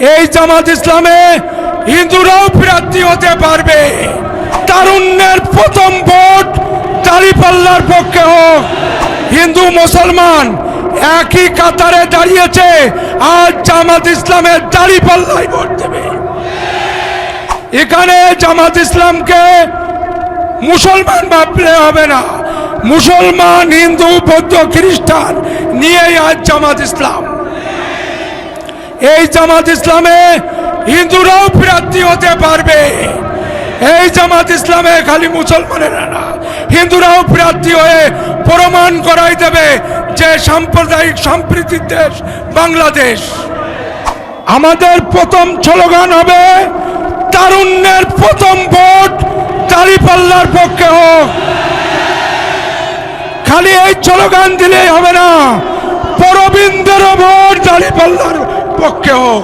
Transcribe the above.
এই জামাত ইসলামে হিন্দুরাও প্রার্থী হতে পারবে। তারুণ্যের প্রথম ভোট দাঁড়িপাল্লার পক্ষে হোক। হিন্দু, মুসলমান একই কাতারে দাঁড়িয়েছে, আজ জামাত ইসলামের দাঁড়িপাল্লায় ভোট দেবে। এখানে জামাত ইসলামকে মুসলমান ভাবলে হবে না। মুসলমান, হিন্দু, বৌদ্ধ, খ্রিস্টান নিয়েই আজ জামাত ইসলাম। এই জামাত ইসলামে হিন্দুরাও প্রার্থী হতে পারবে। এই জামাত ইসলামে খালি মুসলমানেরা না, হিন্দুরাও প্রার্থী হয়ে প্রমাণ করাই দেবে যে সাম্প্রদায়িক সম্প্রীতির দেশ বাংলাদেশ। আমাদের প্রথম স্লোগান হবে, তারুণ্যের প্রথম ভোট দাঁড়িপাল্লার পক্ষে হোক। খালি এই স্লোগান দিলেই হবে না, পরবীন্দ্র ভোট দাঁড়িপাল্লার পক্ষে হোক।